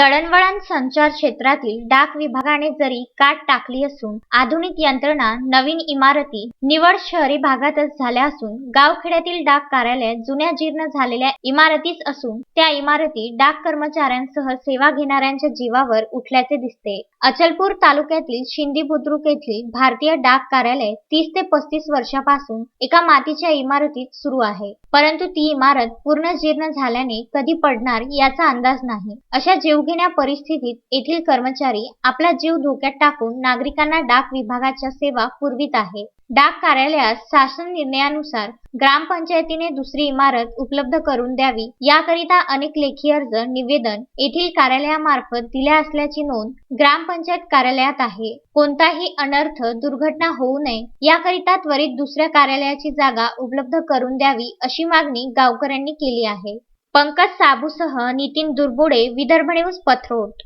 दळणवळण संचार क्षेत्रातील डाक विभागाने जरी काट टाकली असून आधुनिक यंत्रणा नवीन इमारती निवड शहरी भागातच झाल्या असून गावखेड्यातील डाक कार्यालय जुन्या जीर्ण झालेल्या इमारतीच असून त्या इमारती डाक कर्मचाऱ्यांसह सेवा घेणाऱ्यांच्या जीवावर उठल्याचे दिसते. अचलपूर तालुक्यातील शिंदी बुद्रुक येथील भारतीय डाक कार्यालय तीस ते पस्तीस वर्षापासून एका मातीच्या इमारतीत सुरू आहे. परंतु ती इमारत पूर्ण जीर्ण झाल्याने कधी पडणार याचा अंदाज नाही. अशा जीवघेण्या परिस्थितीत येथील कर्मचारी आपला जीव धोक्यात टाकून नागरिकांना डाक विभागाच्या सेवा पुरवित आहे. डाक कार्यालयास शासन निर्णयानुसार ग्रामपंचायतीने दुसरी इमारत उपलब्ध करून द्यावी. याकरिता अनेक लेखी अर्ज निवेदन येथील कार्यालयामार्फत दिल्या असल्याची नोंद ग्रामपंचायत कार्यालयात आहे. कोणताही अनर्थ दुर्घटना होऊ नये. याकरिता त्वरित दुसऱ्या कार्यालयाची जागा उपलब्ध करून द्यावी अशी मागणी गावकऱ्यांनी केली आहे. पंकज साबूसह नितीन दुर्बोडे विदर्भ न्यूज पथरोट